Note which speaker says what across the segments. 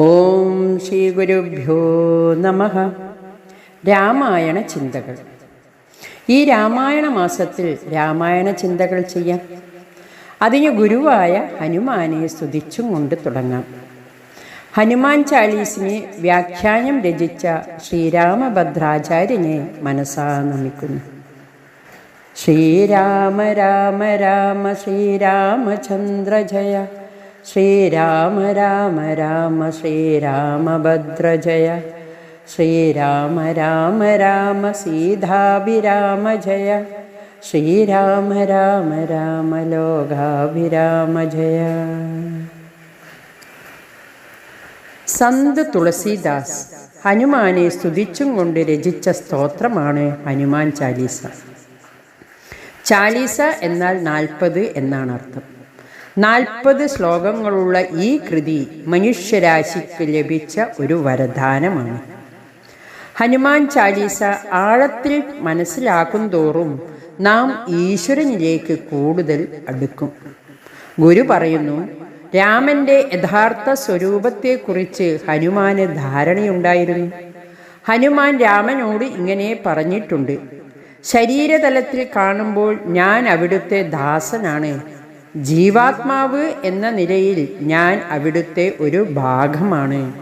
Speaker 1: ഓം ശ്രീ ഗുരുഭ്യോ നമ. രാമായണ ചിന്തകൾ. ഈ രാമായണ മാസത്തിൽ രാമായണ ചിന്തകൾ ചെയ്യാം. അതിന് ഗുരുവായ ഹനുമാനെ സ്തുതിച്ചും കൊണ്ട് തുടങ്ങാം. ഹനുമാൻ ചാലീസിനെ വ്യാഖ്യാനം രചിച്ച ശ്രീരാമഭദ്രാചാര്യനെ മനസ്സാ നമിക്കുന്നു. ശ്രീരാമ രാമ രാമ ശ്രീരാമചന്ദ്ര ജയ ശ്രീരാമ രാമ രാമ ശ്രീരാമഭദ്രജയ. ശ്രീരാമ രാമ രാമ സീതാഭിരാമ ജയ ശ്രീരാമ രാമ രാമ ലോകാഭിരാമ ജയ സന്ത് തുളസീദാസ് ഹനുമാനെ സ്തുതിച്ചും കൊണ്ട് രചിച്ച സ്തോത്രമാണ് ഹനുമാൻ ചാലീസ. ചാലീസ എന്നാൽ നാൽപ്പത് എന്നാണ് അർത്ഥം നാൽപ്പത് ശ്ലോകങ്ങളുള്ള ഈ കൃതി മനുഷ്യരാശിക്ക് ലഭിച്ച ഒരു വരദാനമാണ്. ഹനുമാൻ ചാലീസ ആഴത്തിൽ മനസ്സിലാക്കും തോറും നാം ഈശ്വരനിലേക്ക് കൂടുതൽ അടുക്കും. ഗുരു പറയുന്നു രാമന്റെ യഥാർത്ഥ സ്വരൂപത്തെക്കുറിച്ച് ഹനുമാന് ധാരണയുണ്ടായിരുന്നു. ഹനുമാൻ രാമനോട് ഇങ്ങനെ പറഞ്ഞിട്ടുണ്ട് ശരീരതലത്തിൽ കാണുമ്പോൾ ഞാൻ അവിടുത്തെ ദാസനാണ്. ജീവാത്മാവ് എന്ന നിലയിൽ ഞാൻ അവിടുത്തെ ഒരു ഭാഗമാണ്.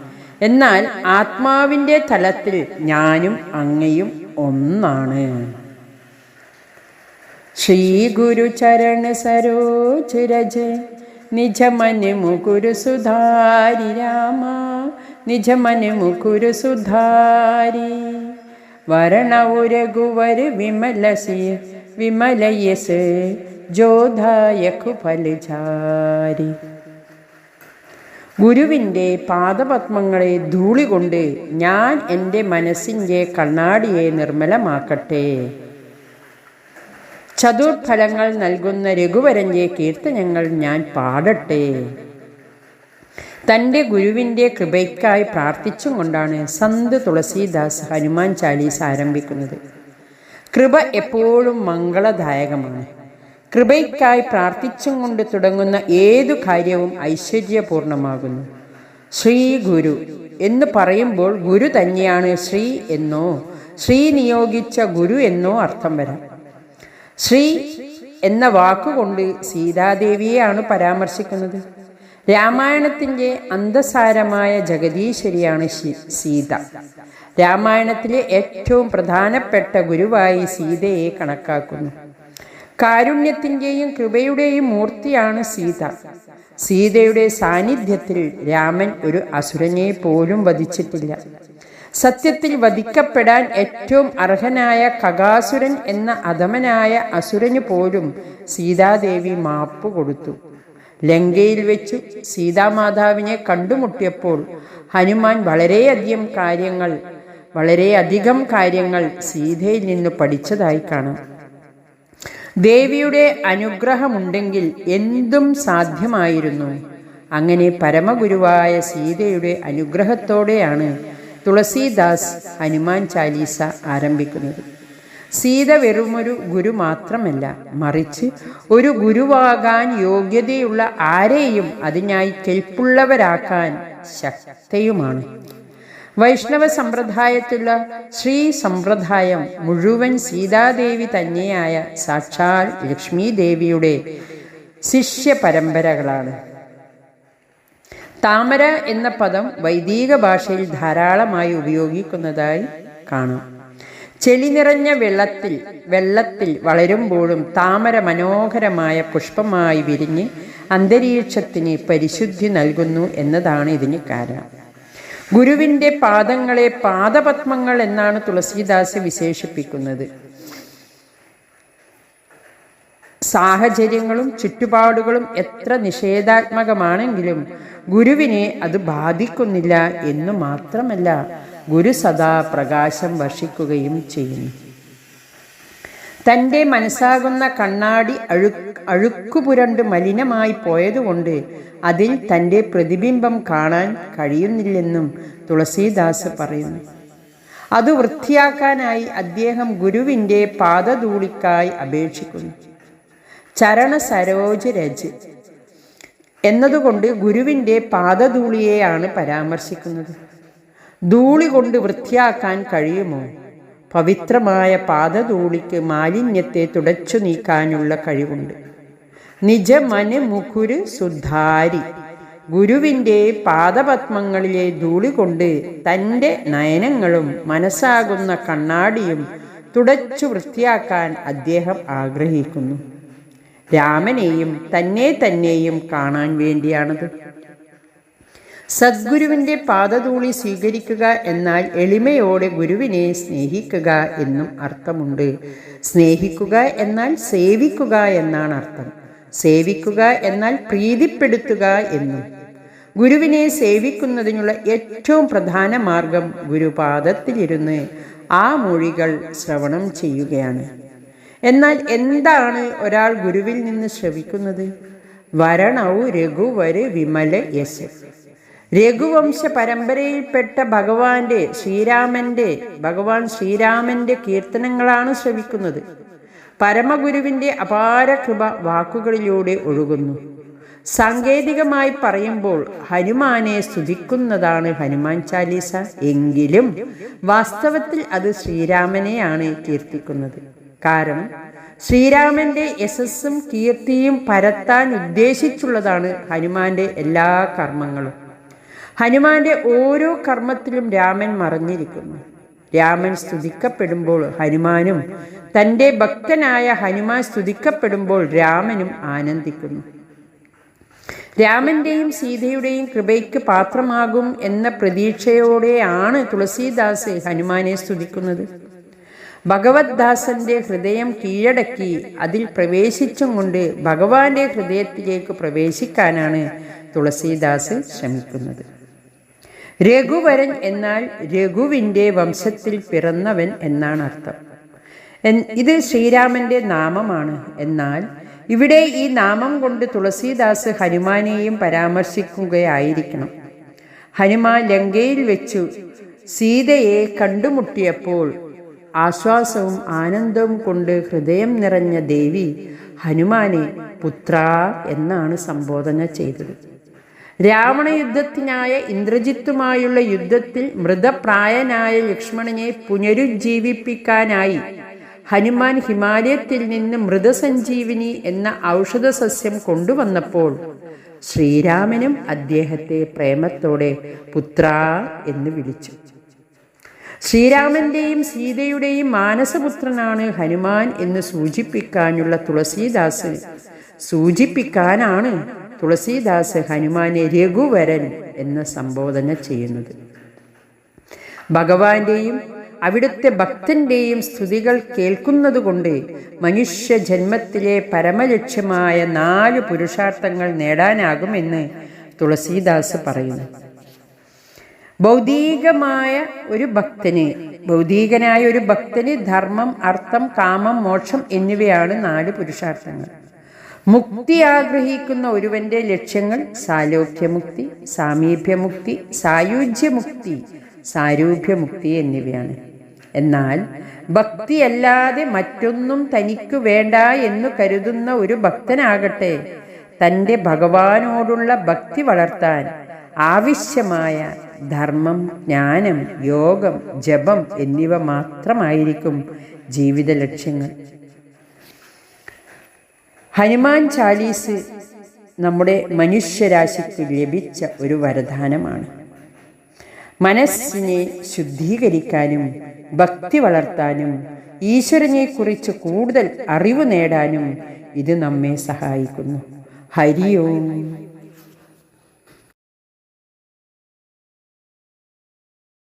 Speaker 1: എന്നാൽ ആത്മാവിന്റെ തലത്തിൽ ഞാനും അങ്ങയും ഒന്നാണ്. ശ്രീ ഗുരു ചരണ സരോജ രജ നിജ മുകുരു സുധാരി രാമ നിജമന് മുകുരു സുധാരി വരണ ഒരു ഗുവർ വിമലസി വിമലയസ് ജോധായഖു ഫലിചാരി ഗുരുവിന്റെ പാദപത്മങ്ങളെ ധൂളി കൊണ്ട് ഞാൻ എന്റെ മനസ്സിന്റെ കണ്ണാടിയെ നിർമ്മലമാക്കട്ടെ. ചതുർഫലങ്ങൾ നൽകുന്ന രഘുവരന്റെ കീർത്തനങ്ങൾ ഞാൻ പാടട്ടെ. തന്റെ ഗുരുവിന്റെ കൃപയ്ക്കായി പ്രാർത്ഥിച്ചും കൊണ്ടാണ് സന്ത് തുളസീദാസ് ഹനുമാൻ ചാലീസ് ആരംഭിക്കുന്നത്. കൃപ എപ്പോഴും മംഗളദായകമാണ്. കൃപയ്ക്കായി പ്രാർത്ഥിച്ചും കൊണ്ട് തുടങ്ങുന്ന ഏതു കാര്യവും ഐശ്വര്യപൂർണമാകുന്നു. ശ്രീ ഗുരു എന്ന് പറയുമ്പോൾ ഗുരു തന്നെയാണ് ശ്രീ എന്നോ ശ്രീ നിയോഗിച്ച ഗുരു എന്നോ അർത്ഥം വരാം. ശ്രീ എന്ന വാക്കുകൊണ്ട് സീതാദേവിയെയാണ് പരാമർശിക്കുന്നത്. രാമായണത്തിന്റെ അന്തസാരമായ ജഗദീശ്വരിയാണ് സീത. രാമായണത്തിലെ ഏറ്റവും പ്രധാനപ്പെട്ട ഗുരുവായി സീതയെ കണക്കാക്കുന്നു. കാരുണ്യത്തിന്റെയും കൃപയുടെയും മൂർത്തിയാണ് സീത. സീതയുടെ സാന്നിധ്യത്തിൽ രാമൻ ഒരു അസുരനെ പോലും വധിച്ചിട്ടില്ല. സത്യത്തിൽ വധിക്കപ്പെടാൻ ഏറ്റവും അർഹനായ കകാസുരൻ എന്ന അധമനായ അസുരന് പോലും സീതാദേവി മാപ്പ് കൊടുത്തു. ലങ്കയിൽ വെച്ചു സീതാമാതാവിനെ കണ്ടുമുട്ടിയപ്പോൾ ഹനുമാൻ വളരെയധികം കാര്യങ്ങൾ വളരെയധികം കാര്യങ്ങൾ സീതയിൽ നിന്ന് പഠിച്ചതായി കാണാം. ദേവിയുടെ അനുഗ്രഹമുണ്ടെങ്കിൽ എന്തും സാധ്യമായിരുന്നു. അങ്ങനെ പരമഗുരുവായ സീതയുടെ അനുഗ്രഹത്തോടെയാണ് തുളസീദാസ് ഹനുമാൻ ചാലീസ ആരംഭിക്കുന്നത്. സീത വെറുമൊരു ഗുരു മാത്രമല്ല മറിച്ച് ഒരു ഗുരുവാകാൻ യോഗ്യതയുള്ള ആരെയും അതിനായി കെൽപ്പുള്ളവരാക്കാൻ ശക്തയുമാണ്. വൈഷ്ണവ സമ്പ്രദായത്തിലുള്ള ശ്രീ സമ്പ്രദായം മുഴുവൻ സീതാദേവി തന്നെയായ സാക്ഷാൽ ലക്ഷ്മി ദേവിയുടെ ശിഷ്യ പരമ്പരകളാണ് താമര എന്ന പദം വൈദിക ഭാഷയിൽ ധാരാളമായി ഉപയോഗിക്കുന്നതായി കാണാം. ചെളി നിറഞ്ഞ വെള്ളത്തിൽ വെള്ളത്തിൽ വളരുമ്പോഴും താമര മനോഹരമായ പുഷ്പമായി വിരിഞ്ഞ് അന്തരീക്ഷത്തിന് പരിശുദ്ധി നൽകുന്നു എന്നതാണ് ഇതിന് കാരണം. ഗുരുവിന്റെ പാദങ്ങളെ പാദപത്മങ്ങൾ എന്നാണ് തുളസീദാസ് വിശേഷിപ്പിക്കുന്നത്. സാഹചര്യങ്ങളും ചുറ്റുപാടുകളും എത്ര നിഷേധാത്മകമാണെങ്കിലും ഗുരുവിനെ അത് ബാധിക്കുന്നില്ല എന്നു മാത്രമല്ല ഗുരു സദാ പ്രകാശം വർഷിക്കുകയും ചെയ്യുന്നു. തന്റെ മനസ്സാകുന്ന കണ്ണാടി അഴു അഴുക്കുപുരണ്ട് മലിനമായി പോയതുകൊണ്ട് അതിൽ തന്റെ പ്രതിബിംബം കാണാൻ കഴിയുന്നില്ലെന്നും തുളസീദാസ് പറയുന്നു. അത് വൃത്തിയാക്കാനായി അദ്ദേഹം ഗുരുവിന്റെ പാദധൂളിക്കായി അപേക്ഷിക്കുന്നു. ചരണ സരോജ് രജ് എന്നതുകൊണ്ട് ഗുരുവിന്റെ പാദധൂളിയെയാണ് പരാമർശിക്കുന്നത്. ധൂളി കൊണ്ട് വൃത്തിയാക്കാൻ കഴിയുമോ? പവിത്രമായ പാദധൂളിക്ക് മാലിന്യത്തെ തുടച്ചു നീക്കാനുള്ള കഴിവുണ്ട്. നിജമന് മുഖുര് സുധാരി ഗുരുവിന്റെ പാദപത്മങ്ങളിലെ ധൂളി കൊണ്ട് തന്റെ നയനങ്ങളും മനസ്സാകുന്ന കണ്ണാടിയും തുടച്ചു വൃത്തിയാക്കാൻ അദ്ദേഹം ആഗ്രഹിക്കുന്നു. രാമനെയും തന്നെ തന്നെയും കാണാൻ വേണ്ടിയാണത്. സദ്ഗുരുവിന്റെ പാദധൂളി സ്വീകരിക്കുക എന്നാൽ എളിമയോടെ ഗുരുവിനെ സ്നേഹിക്കുക എന്നും അർത്ഥമുണ്ട്. സ്നേഹിക്കുക എന്നാൽ സേവിക്കുക എന്നാണ് അർത്ഥം. സേവിക്കുക എന്നാൽ പ്രീതിപ്പെടുത്തുക എന്നും. ഗുരുവിനെ സേവിക്കുന്നതിനുള്ള ഏറ്റവും പ്രധാന മാർഗം ഗുരുപാദത്തിലിരുന്ന് ആ മൊഴികൾ ശ്രവണം ചെയ്യുകയാണ്. എന്നാൽ എന്താണ് ഒരാൾ ഗുരുവിൽ നിന്ന് ശ്രവിക്കുന്നത്? വരണൗ രഘുവര് വിമല യശ്. രഘുവംശ പരമ്പരയിൽപ്പെട്ട ഭഗവാന്റെ ശ്രീരാമന്റെ ഭഗവാൻ ശ്രീരാമന്റെ കീർത്തനങ്ങളാണ് ശ്രവിക്കുന്നത്. പരമഗുരുവിന്റെ അപാര കൃപ വാക്കുകളിലൂടെ ഒഴുകുന്നു. സാങ്കേതികമായി പറയുമ്പോൾ ഹനുമാനെ സ്തുതിക്കുന്നതാണ് ഹനുമാൻ ചാലീസ. എങ്കിലും വാസ്തവത്തിൽ അത് ശ്രീരാമനെയാണ് കീർത്തിക്കുന്നത്. കാരണം ശ്രീരാമന്റെ യശസ്സും കീർത്തിയും പരത്താൻ ഉദ്ദേശിച്ചുള്ളതാണ് ഹനുമാന്റെ എല്ലാ കർമ്മങ്ങളും. ഹനുമാന്റെ ഓരോ കർമ്മത്തിലും രാമൻ മറഞ്ഞിരിക്കുന്നു. രാമൻ സ്തുതിക്കപ്പെടുമ്പോൾ ഹനുമാനും തന്റെ ഭക്തനായ ഹനുമാൻ സ്തുതിക്കപ്പെടുമ്പോൾ രാമനും ആനന്ദിക്കുന്നു. രാമന്റെയും സീതയുടെയും കൃപയ്ക്ക് പാത്രമാകും എന്ന പ്രതീക്ഷയോടെയാണ് തുളസീദാസ് ഹനുമാനെ സ്തുതിക്കുന്നത്. ഭഗവത്ദാസന്റെ ഹൃദയം കീഴടക്കി അതിൽ പ്രവേശിച്ചും കൊണ്ട് ഭഗവാന്റെ ഹൃദയത്തിലേക്ക് പ്രവേശിക്കാനാണ് തുളസീദാസ് ശ്രമിക്കുന്നത്. രഘുവരൻ എന്നാൽ രഘുവിന്റെ വംശത്തിൽ പിറന്നവൻ എന്നാണ് അർത്ഥം. ഇത് ശ്രീരാമന്റെ നാമമാണ്. എന്നാൽ ഇവിടെ ഈ നാമം കൊണ്ട് തുളസീദാസ് ഹനുമാനെയും പരാമർശിക്കുകയായിരിക്കണം. ഹനുമാൻ ലങ്കയിൽ വെച്ചു സീതയെ കണ്ടുമുട്ടിയപ്പോൾ ആശ്വാസവും ആനന്ദവും കൊണ്ട് ഹൃദയം നിറഞ്ഞ ദേവി ഹനുമാനെ പുത്ര എന്നാണ് സംബോധന ചെയ്തത്. രാവണ യുദ്ധത്തിനായ ഇന്ദ്രജിത്തുമായുള്ള യുദ്ധത്തിൽ മൃതപ്രായനായ ലക്ഷ്മണനെ പുനരുജ്ജീവിപ്പിക്കാനായി ഹനുമാൻ ഹിമാലയത്തിൽ നിന്ന് മൃതസഞ്ജീവിനി എന്ന ഔഷധ സസ്യം കൊണ്ടുവന്നപ്പോൾ ശ്രീരാമനും അദ്ദേഹത്തെ പ്രേമത്തോടെ പുത്ര എന്ന് വിളിച്ചു. ശ്രീരാമന്റെയും സീതയുടെയും മാനസപുത്രനാണ് ഹനുമാൻ എന്ന് സൂചിപ്പിക്കാനുള്ള തുളസീദാസ് സൂചിപ്പിക്കാനാണ് തുളസീദാസ് ഹനുമാനെ രഘുവരൻ എന്ന് സംബോധന ചെയ്യുന്നത്. ഭഗവാന്റെയും അവിടുത്തെ ഭക്തന്റെയും സ്തുതികൾ കേൾക്കുന്നതുകൊണ്ട് മനുഷ്യ ജന്മത്തിലെ പരമലക്ഷ്യമായ നാല് പുരുഷാർത്ഥങ്ങൾ നേടാനാകുമെന്ന് തുളസീദാസ് പറയുന്നു. ഭൗതികമായ ഒരു ഭക്തന് ഭൗതികനായ ഒരു ഭക്തന് ധർമ്മം അർത്ഥം കാമം മോക്ഷം എന്നിവയാണ് നാല് പുരുഷാർത്ഥങ്ങൾ. മുക്തി ആഗ്രഹിക്കുന്ന ഒരുവന്റെ ലക്ഷ്യങ്ങൾ സാലോക്യമുക്തി സാമീപ്യമുക്തി സായുജ്യമുക്തി സാരൂപ്യമുക്തി എന്നിവയാണ്. എന്നാൽ ഭക്തിയല്ലാതെ മറ്റൊന്നും തനിക്ക് വേണ്ട എന്ന് കരുതുന്ന ഒരു ഭക്തനാകട്ടെ തന്റെ ഭഗവാനോടുള്ള ഭക്തി വളർത്താൻ ആവശ്യമായ ധർമ്മം ജ്ഞാനം യോഗം ജപം എന്നിവ മാത്രമായിരിക്കും ജീവിത ലക്ഷ്യങ്ങൾ ഹനുമാൻ ചാലീസ് നമ്മുടെ മനുഷ്യരാശിക്ക് ലഭിച്ച ഒരു വരദാനമാണ്. മനസ്സിനെ ശുദ്ധീകരിക്കാനും ഭക്തി വളർത്താനും ഈശ്വരനെക്കുറിച്ച് കൂടുതൽ അറിവ് നേടാനും ഇത് നമ്മെ സഹായിക്കുന്നു. ഹരി ഓം.